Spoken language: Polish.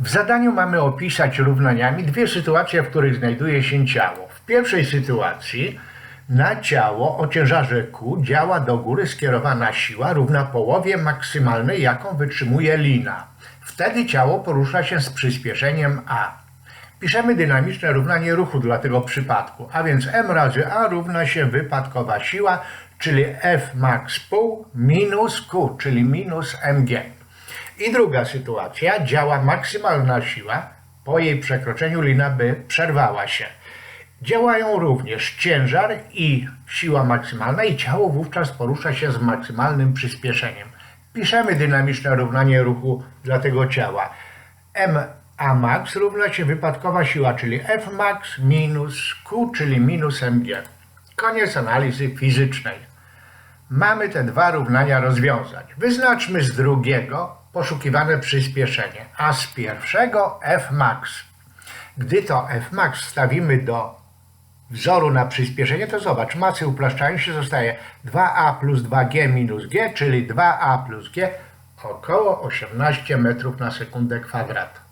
W zadaniu mamy opisać równaniami dwie sytuacje, w których znajduje się ciało. W pierwszej sytuacji na ciało o ciężarze Q działa do góry skierowana siła równa połowie maksymalnej, jaką wytrzymuje lina. Wtedy ciało porusza się z przyspieszeniem a. Piszemy dynamiczne równanie ruchu dla tego przypadku, a więc m razy a równa się wypadkowa siła, czyli F max pół minus Q, czyli minus mg. I druga sytuacja, działa maksymalna siła, po jej przekroczeniu lina by przerwała się. Działają również ciężar i siła maksymalna i ciało wówczas porusza się z maksymalnym przyspieszeniem. Piszemy dynamiczne równanie ruchu dla tego ciała. M a max równa się wypadkowa siła, czyli F max minus Q, czyli minus mg. Koniec analizy fizycznej. Mamy te dwa równania rozwiązać. Wyznaczmy z drugiego poszukiwane przyspieszenie, a z pierwszego F max. Gdy to F max wstawimy do wzoru na przyspieszenie, to zobacz, masy upraszczają się, zostaje 2a plus 2g minus g, czyli 2a plus g, około 18 metrów na sekundę kwadrat.